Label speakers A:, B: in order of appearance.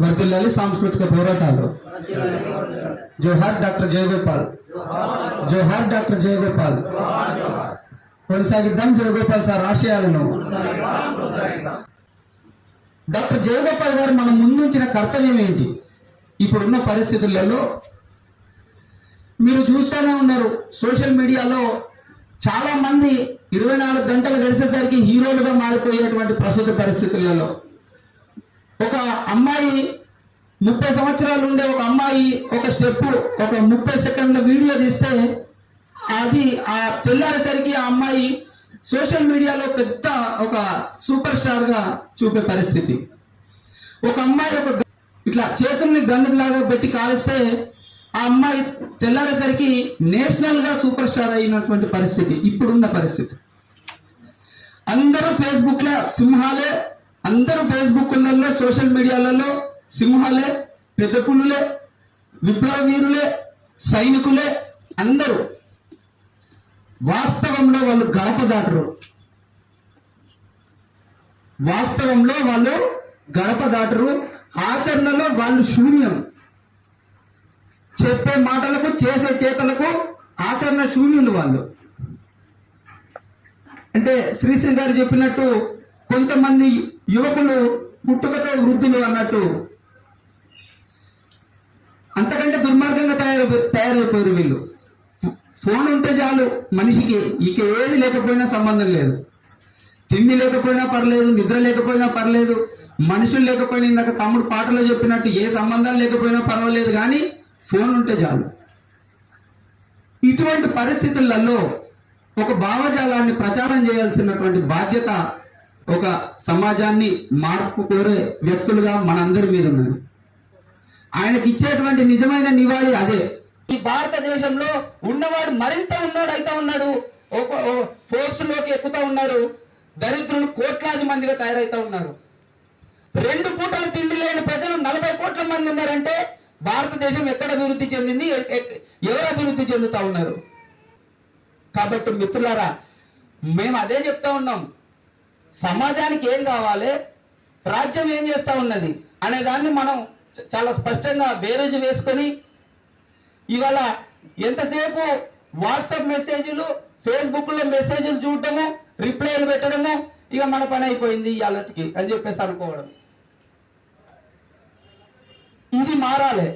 A: వర్దిల్లాలి సాంస్కృతిక పోరాటాలు. జోహార్ డాక్టర్ జయగోపాల్. జోహార్ డాక్టర్ జయగోపాల్. కొనసాగిద్దాం జయగోపాల్ సార్ ఆశయాలను. డాక్టర్ జయగోపాల్ గారు మనం ముందుంచిన కర్తవ్యం ఏంటి? ఇప్పుడున్న పరిస్థితులలో మీరు చూస్తూనే ఉన్నారు సోషల్ మీడియాలో చాలా మంది ఇరవై నాలుగు గంటలు గడిచేసరికి హీరోలుగా మారిపోయేటువంటి ప్రస్తుత పరిస్థితులలో. ఒక అమ్మాయి ముప్పై సంవత్సరాలు ఉండే ఒక అమ్మాయి ఒక స్టెప్ ఒక ముప్పై సెకండ్ల వీడియో తీస్తే అది ఆ తెల్లారేసరికి ఆ అమ్మాయి సోషల్ మీడియాలో పెద్ద ఒక సూపర్ స్టార్గా చూపే పరిస్థితి. ఒక అమ్మాయి ఒక ఇట్లా చేతుల్ని గన్నులాగా పెట్టి కాలిస్తే ఆ అమ్మాయి తెల్లారేసరికి నేషనల్గా సూపర్ స్టార్ అయినటువంటి పరిస్థితి ఇప్పుడున్న పరిస్థితి. అందరూ ఫేస్బుక్లో సింహాలే అందరూ ఫేస్బుక్లలో సోషల్ మీడియాలలో సింహాలే పెద్ద పుల్లులే సైనికులే అందరూ వాస్తవంలో వాళ్ళు గడప దాటరు వాస్తవంలో వాళ్ళు గడప దాటరు ఆచరణలో వాళ్ళు శూన్యం. చెప్పే మాటలకు చేసే చేతలకు ఆచరణ శూన్యులు వాళ్ళు. అంటే శ్రీశ్రీ గారు చెప్పినట్టు కొంతమంది యువకులు పుట్టుకతో వృద్ధులు అన్నట్టు అంతకంటే దుర్మార్గంగా తయారు తయారైపోయారు వీళ్ళు. ఫోన్ ఉంటే చాలు మనిషికి ఇక ఏది లేకపోయినా సంబంధం లేదు. తిండి లేకపోయినా పర్లేదు నిద్ర లేకపోయినా పర్లేదు మనుషులు లేకపోయినా ఇందాక తమ్ముడు పాటలో చెప్పినట్టు ఏ సంబంధం లేకపోయినా పర్వాలేదు కానీ ఫోన్ ఉంటే చాలు. ఇటువంటి పరిస్థితులలో ఒక భావజాలాన్ని ప్రచారం చేయాల్సినటువంటి బాధ్యత ఒక సమాజాన్ని మార్పు కోరే వ్యక్తులుగా మనందరి మీద ఉన్నారు. ఆయనకి ఇచ్చేటువంటి నిజమైన నివాళి అదే. ఈ భారతదేశంలో ఉన్నవాడు మరింత ఉన్నాడు అయితే ఉన్నాడు. ఫోర్స్లోకి ఎక్కుతా ఉన్నారు. దరిద్రులు కోట్లాది మందిగా తయారైతా ఉన్నారు. రెండు పూటల తిండి లేని ప్రజలు నలభై కోట్ల మంది ఉన్నారంటే భారతదేశం ఎక్కడ అభివృద్ధి చెందింది? ఎవరు అభివృద్ధి చెందుతా ఉన్నారు? కాబట్టి మిత్రులారా మేము అదే చెప్తా ఉన్నాం. సమాజానికి ఏం కావాలి? రాజ్యం ఏం చేస్తూ ఉన్నది? అనే దాన్ని మనం చాలా స్పష్టంగా బేరేజ్ వేసుకొని ఇవాళ ఎంతసేపు వాట్సాప్ మెసేజ్లు ఫేస్బుక్లో మెసేజ్లు చూడటము రిప్లైలు పెట్టడము ఇక మన పని అయిపోయింది ఇవాళకి అని చెప్పేసి అనుకోవడం. ఇది మారాలి.